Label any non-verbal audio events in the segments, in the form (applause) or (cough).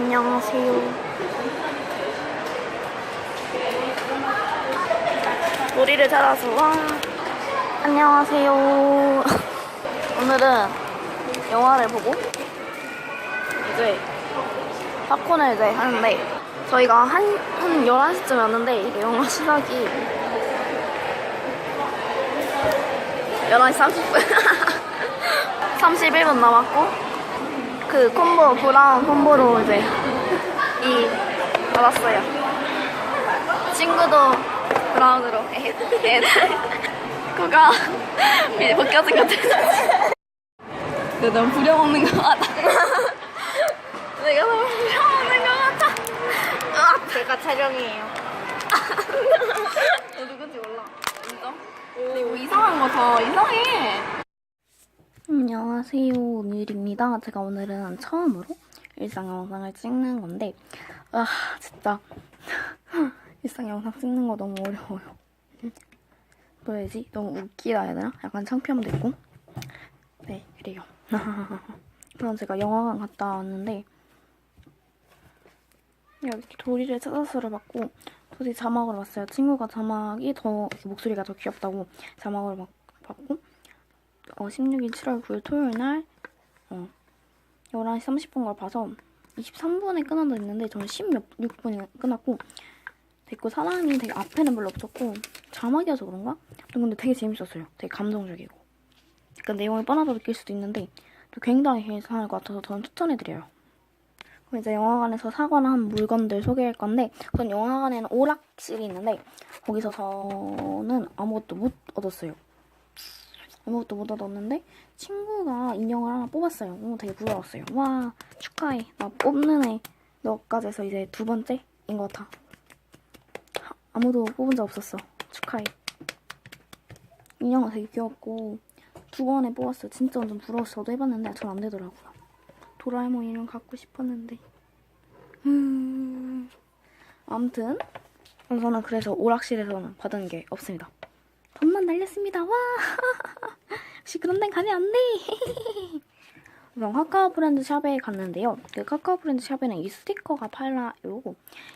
안녕하세요. 우리를 찾아서 와. 안녕하세요. (laughs) 오늘은 영화를 보고 이제 팝콘을 이제 하는데 저희가 한, 한 11시쯤 왔는데 영화 시작이 11시 30분 31분 남았고 그 콤보 브라운 콤보로 이제 이 받았어요. 친구도 브라운으로. (laughs) 그가 이제 벗겨진 것 같아. 내가 너무 부려먹는 것 같아. (laughs) 내가 너무 부려먹는 것 같아. 아, 제가 촬영이에요. (laughs) 너 누군지 몰라. 인정? 근데 이거 이상한 거더 이상해. 안녕하세요. 오늘입니다. 제가 오늘은 처음으로 일상 영상을 찍는 건데, 아, 진짜. (laughs) 일상 영상 찍는 거 너무 어려워요. 해야지? 너무 웃기다 해야 되나? 약간 창피함도 있고. 네, 그래요. (laughs) 그럼 제가 영화관 갔다 왔는데, 여기 도리를 찾아서를 받고, 도리 자막으로 봤어요. 친구가 자막이 더, 이렇게 목소리가 더 귀엽다고 자막으로 막 받고, 어, 16일 7월 9일 토요일 날 어, 11시 30분 걸 봐서 23분에 끊어져 있는데 저는 16분에 끝났고 됐고 사람이 되게 앞에는 별로 없었고 자막이어서 그런가? 근데 되게 재밌었어요. 되게 감동적이고 약간 내용이 뻔하다 느낄 수도 있는데 또 굉장히 괜찮을 것 같아서 저는 추천해드려요. 그럼 이제 영화관에서 사거나 한 물건들 소개할 건데 우선 영화관에는 오락실이 있는데 거기서 저는 아무것도 못 얻었어요. 아무것도 못 얻었는데 친구가 인형을 하나 뽑았어요. 오, 되게 부러웠어요. 와 축하해. 나 뽑는 애 너까지 해서 이제 두 번째인 것 같아. 하- 아무도 뽑은 적 없었어. 축하해. 인형은 되게 귀엽고 두 번에 뽑았어요. 진짜 완전 부러웠어. 저도 해봤는데 전안 되더라고요. 도라에몽 인형 갖고 싶었는데. 음... 아무튼 저는 그래서 오락실에서는 받은 게 없습니다. 날렸습니다. 와! (laughs) 역시 그런 데는 가면 안 돼! (laughs) 우선 카카오 브랜드 샵에 갔는데요. 그 카카오 브랜드 샵에는 이 스티커가 팔라요.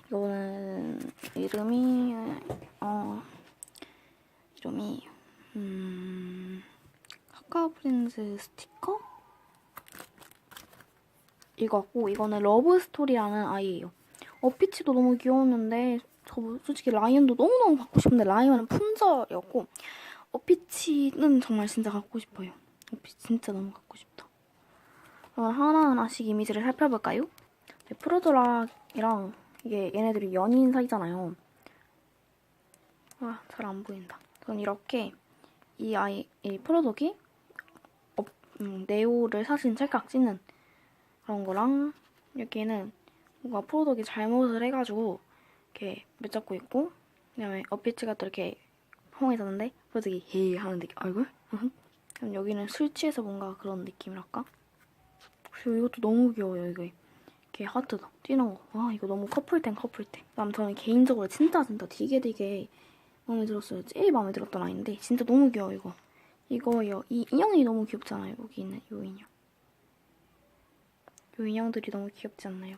이거는 이름이, 어, 이름이, 음, 카카오 브랜드 스티커? 이거고, 이거는 러브 스토리라는 아이예요. 어피치도 너무 귀여웠는데, 저 솔직히 라이언도 너무너무 갖고 싶은데 라이언은 품절이었고 어피치는 정말 진짜 갖고 싶어요. 어피치 진짜 너무 갖고 싶다. 그럼 하나하나씩 이미지를 살펴볼까요? 네, 프로드락이랑 이게 얘네들이 연인 사이잖아요. 아, 잘 안 보인다. 전 이렇게 이 아이, 이 프로덕이 어, 음, 네오를 사진 찰칵 찍는 그런 거랑 여기에는 뭔가 프로덕이 잘못을 해가지고 이렇게 붙잡고 있고 그다음에 어피치가 또 이렇게 있었는데 프로덕이 헤 하는 느낌 얼굴? 그럼 여기는 술 취해서 뭔가 그런 느낌이랄까? 그리고 이것도 너무 귀여워요 이게 이렇게 하트다 뛰는 거와 이거 너무 커플템 커플템 그다음 저는 개인적으로 진짜 진짜 되게 되게 마음에 들었어요 제일 마음에 들었던 아이인데 진짜 너무 귀여워 이거 이거요 이 인형이 너무 귀엽잖아요 여기 있는 이 인형 이 인형들이 너무 귀엽지 않나요?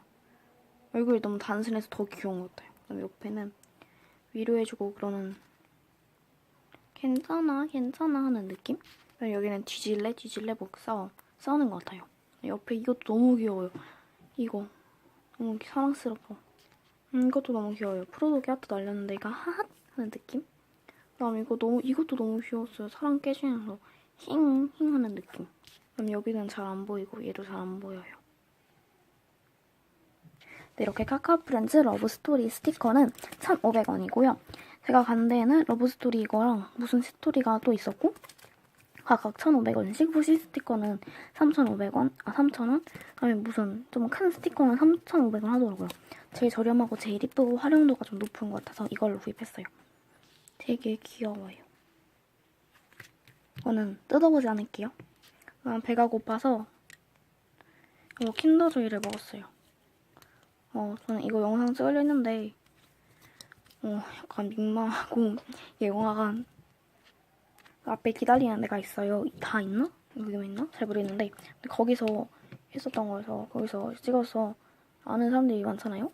얼굴이 너무 단순해서 더 귀여운 것 같아요. 그다음에 옆에는 위로해주고 그러는 괜찮아, 괜찮아 하는 느낌? 여기는 뒤질래, 뒤질래 뭐 싸워, 싸우는 것 같아요. 옆에 이것도 너무 귀여워요. 이거 너무 사랑스럽고 음, 이것도 너무 귀여워요. 프로독이 하트 날렸는데 이거 하핫 하는 느낌? 그다음 이거 너무 이것도 너무 귀여웠어요. 사랑 깨지면서 힝, 힝 하는 느낌. 그다음 여기는 잘 안 보이고 얘도 잘 안 보여요. 네, 이렇게 카카오 프렌즈 러브스토리 스티커는 1,500원이고요. 제가 간 데에는 러브스토리 이거랑 무슨 스토리가 또 있었고 각각 1,500원씩 후시 스티커는 3,500원, 아 3,000원 그다음에 무슨 좀 큰 스티커는 3,500원 하더라고요. 제일 저렴하고 제일 이쁘고 활용도가 좀 높은 것 같아서 이걸로 구입했어요. 되게 귀여워요. 저는 뜯어보지 않을게요. 배가 고파서 이거 킨더조이를 먹었어요. 어, 저는 이거 영상 찍으려 했는데, 어, 약간 민망하고, (laughs) 이 영화관 앞에 기다리는 데가 있어요. 다 있나? 여기만 있나? 잘 모르겠는데, 거기서 했었던 거여서, 거기서 찍어서 아는 사람들이 많잖아요.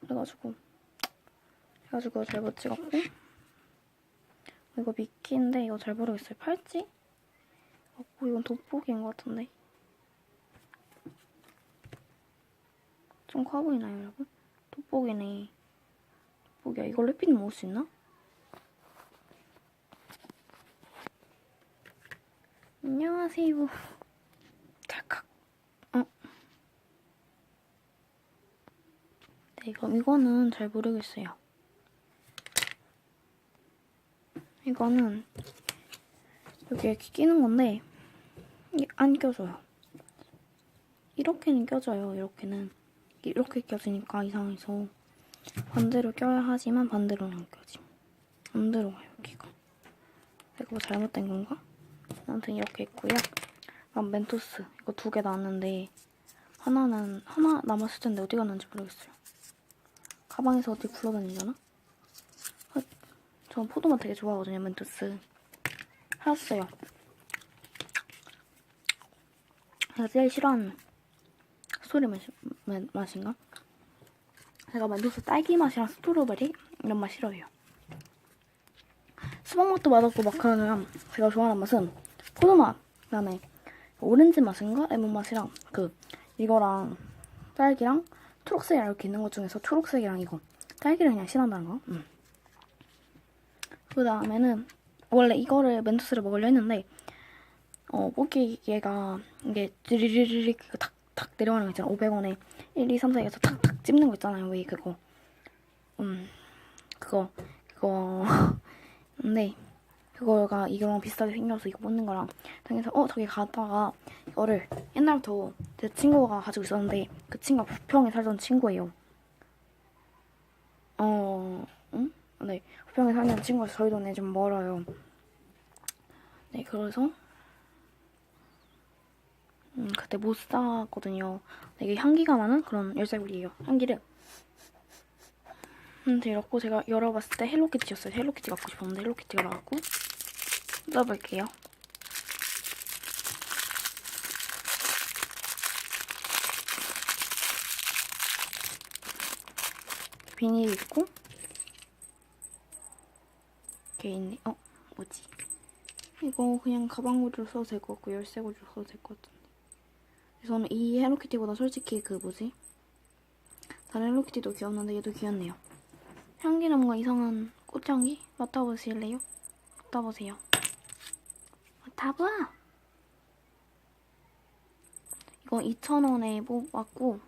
그래가지고 그래가지고 잘 못 찍었고 이거 미끼인데 이거 잘 모르겠어요. 팔찌? 맞고 이건 돋보기인 것 같은데 좀 커 보이나요, 여러분? 돋보기네. 돋보기야. 이걸 랩핀 먹을 수 있나? 안녕하세요. 찰칵. 어. 네, 이거, 이거는 잘 모르겠어요. 이거는 여기 이렇게 끼는 건데 안 껴져요. 이렇게는 껴져요. 이렇게는 이렇게 껴지니까 이상해서 반대로 껴야 하지만 반대로는 안 껴짐. 안 들어가요 여기가. 내가 뭐 잘못된 건가? 아무튼 이렇게 있고요. 그럼 멘토스 이거 두 개 나왔는데 하나는 하나 남았을 텐데 어디 갔는지 모르겠어요. 가방에서 어디 굴러다니잖아? 아, 전 포도맛 되게 좋아하거든요 멘토스. 사왔어요. 제가 제일 싫어하는 스토리 맛, 맛, 맛인가? 제가 멘토스 딸기 맛이랑 스트로베리 이런 맛 싫어해요. 수박 맛도 맛없고 막 그러면 제가 좋아하는 맛은 포도 맛, 그다음에 오렌지 맛인가 레몬 맛이랑 그 이거랑 딸기랑 초록색이랑 이렇게 있는 것 중에서 초록색이랑 이거 딸기를 그냥 싫어한다는 거. 음. 그 다음에는 원래 이거를 멘토스를 먹으려 했는데 어 뽑기 얘가 이게 드리리리리 탁 탁 내려가는 거 있잖아. 500원에 1, 2, 3, 4에서 탁탁 찝는 거 있잖아요. 왜 그거. 음 그거 그거. (laughs) 근데 그거가 이거랑 비슷하게 생겨서 이거 먹는 거랑 당해서 어 저기 가다가 이거를 옛날부터 제 친구가 가지고 있었는데 그 친구가 부평에 살던 친구예요. 어 응? 네. 부평에 사는 친구라서 저희 동네 좀 멀어요. 네 그래서 음, 그때 못 샀거든요. 되게 향기가 나는 그런 열쇠고리예요. 향기를. 음, 이렇고 제가 열어봤을 때 헬로키티였어요. 헬로키티 갖고 싶었는데 헬로키티가 나왔고 뜯어볼게요. 비닐이 있고 이렇게 있네. 어, 뭐지? 이거 그냥 가방으로 써도 될 것 같고 열쇠고리로 써도 될 것 같은데 저는 이 헬로키티보다 솔직히 그 뭐지? 다른 헬로키티도 귀엽는데 얘도 귀엽네요 향기는 뭔가 이상한 꽃향기? 맡아보실래요? 맡아보세요 맡아봐! 이거 2,000원에 뽑았고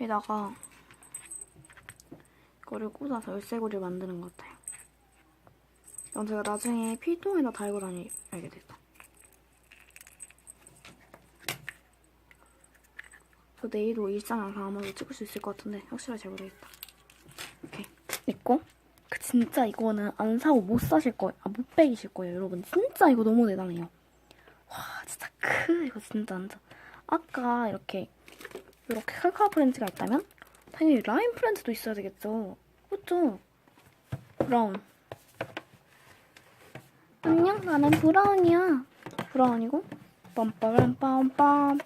여기다가 이거를 꽂아서 열쇠고리를 만드는 것 같아요 이건 제가 나중에 필통에다 달고 다니게 됐다. 저 내일도 일상 영상 아마도 찍을 수 있을 것 같은데 확실하게 잘 모르겠다. 이렇게 있고 그 진짜 이거는 안 사고 못 사실 거예요. 아, 못 빼기실 거예요, 여러분. 진짜 이거 너무 대단해요. 와, 진짜 크 이거 진짜 완전. 아까 이렇게 이렇게 칼카 프렌즈가 있다면 당연히 라인 프렌즈도 있어야 되겠죠. 그렇죠? 브라운. 안녕, 나는 브라운이야. 브라운이고, 빰빠람 빰빰.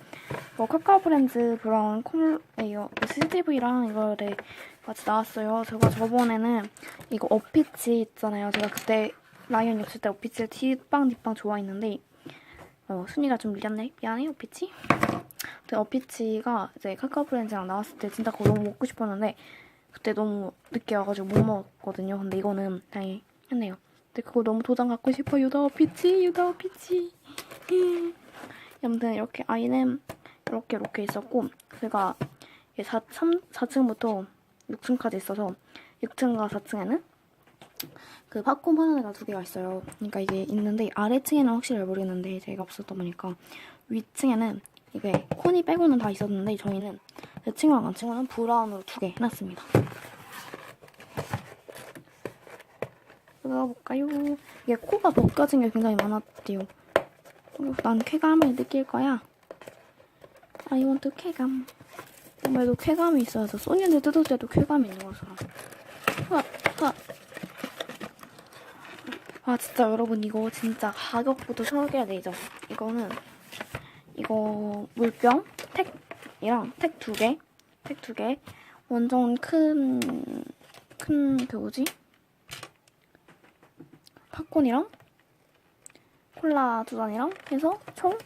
이거 카카오 프렌즈 브라운 콜에요. CCTV랑 이거를 같이 나왔어요. 제가 저번에는 이거 어피치 있잖아요. 제가 그때 라이언 였을 때 어피치 뒷방 뒷방 좋아했는데, 어, 순위가 좀 밀렸네. 미안해, 어피치. 근데 어피치가 이제 카카오 프렌즈랑 나왔을 때 진짜 그거 너무 먹고 싶었는데, 그때 너무 늦게 와가지고 못 먹었거든요. 근데 이거는 다행히 했네요. 근데 그거 너무 도장 갖고 싶어 유다워 피치 유다워 피치 (laughs) 아무튼 이렇게 아이는 이렇게 이렇게 있었고 제가 4, 3, 4층부터 6층까지 있어서 6층과 4층에는 그 팝콘 파는 애가 두 개가 있어요 그러니까 이게 있는데 아래층에는 확실히 잘 모르겠는데 제가 없었다 보니까 위층에는 이게 코니 빼고는 다 있었는데 저희는 내 친구랑 안 친구는 브라운으로 두 개 해놨습니다 들어볼까요? 이게 코가 벗겨진 게 굉장히 많았대요. 어, 난 쾌감을 느낄 거야. I want 쾌감. 아무래도 쾌감이 있어야죠. 소니를 뜯을 때도 쾌감이 있는 것처럼. 아 진짜 여러분 이거 진짜 가격부터 설계야 되죠. 이거는 이거 물병 택이랑 택 두 개, 택 두 개, 완전 큰, 큰, 그 뭐지? 팝콘이랑 콜라 두 잔이랑 해서 총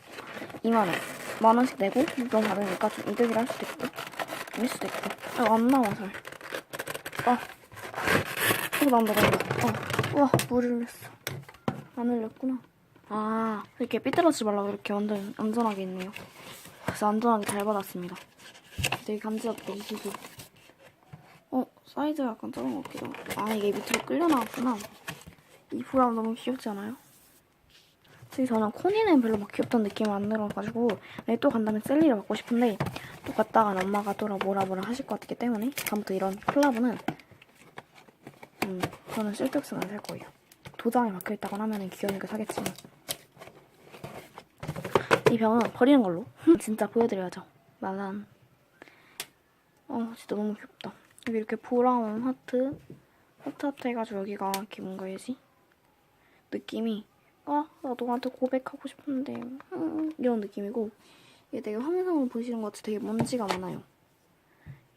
2만원. 만 원씩 내고 물병 받으니까 좀 이득이라 할 수도 있고, 아닐 수도 있고. 아, 안 나와, 잘. 아. 어, 나온다, 나온다. 어, 우와, 물을 흘렸어. 안 흘렸구나. 아, 이렇게 삐뚤어지지 말라고 이렇게 완전 안전하게 있네요. 그래서 안전하게 잘 받았습니다. 되게 감지없게 이기고. 어, 사이즈가 약간 작은 것 같기도 하고. 아, 이게 밑으로 끌려 나왔구나. 이 브라운 너무 귀엽지 않아요? 솔직히 저는 코니는 별로 막 귀엽다는 느낌이 안 들어가지고 네, 또 간다면 셀리를 받고 싶은데 또 갔다가 엄마가 또 뭐라 뭐라 하실 것 같기 때문에 다음부터 이런 콜라보는 음, 저는 쓸데없으면 안 살 거예요. 도장이 박혀있다거나 하면 귀여우니까 사겠지만 이 병은 버리는 걸로 (laughs) 진짜 보여드려야죠. 말란 어 진짜 너무 귀엽다. 여기 이렇게 브라운 하트 하트 하트 해가지고 여기가 이렇게 뭔가 얘지 느낌이 아, 나 너한테 고백하고 싶은데 음, 이런 느낌이고 이게 되게 화면상으로 보시는 것 같이 되게 먼지가 많아요.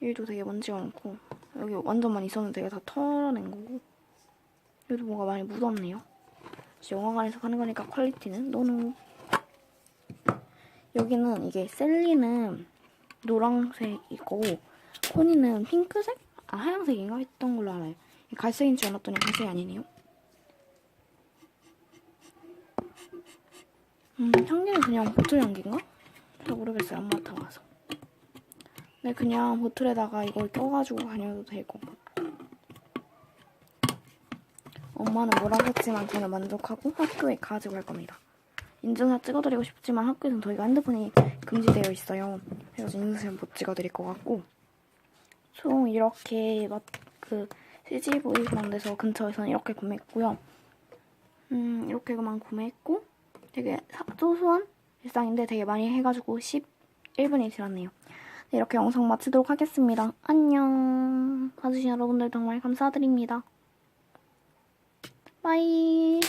여기도 되게 먼지가 많고 여기 완전 많이 있었는데 되게 다 털어낸 거고 여기도 뭔가 많이 묻었네요. 영화관에서 파는 거니까 퀄리티는 너무 여기는 이게 셀리는 노란색이고 코니는 핑크색? 아 하얀색인가 했던 걸로 알아요. 갈색인 줄 알았더니 갈색이 아니네요. 음, 향기는 그냥 보틀 향기인가? 잘 모르겠어요. 안 맡아봐서. 네, 그냥 보틀에다가 이걸 껴가지고 다녀도 되고. 엄마는 뭐라 했지만 저는 만족하고 학교에 가지고 갈 겁니다. 인증샷 찍어드리고 싶지만 학교에서는 저희가 핸드폰이 금지되어 있어요. 그래서 인증샷 못 찍어드릴 것 같고. 총 이렇게 막그 CGV 그런 데서 근처에서는 이렇게 구매했고요. 음, 이렇게 그만 구매했고 되게 사- 소소한 일상인데 되게 많이 해가지고 11분이 지났네요. 네, 이렇게 영상 마치도록 하겠습니다. 안녕. 봐주신 여러분들 정말 감사드립니다. 빠이.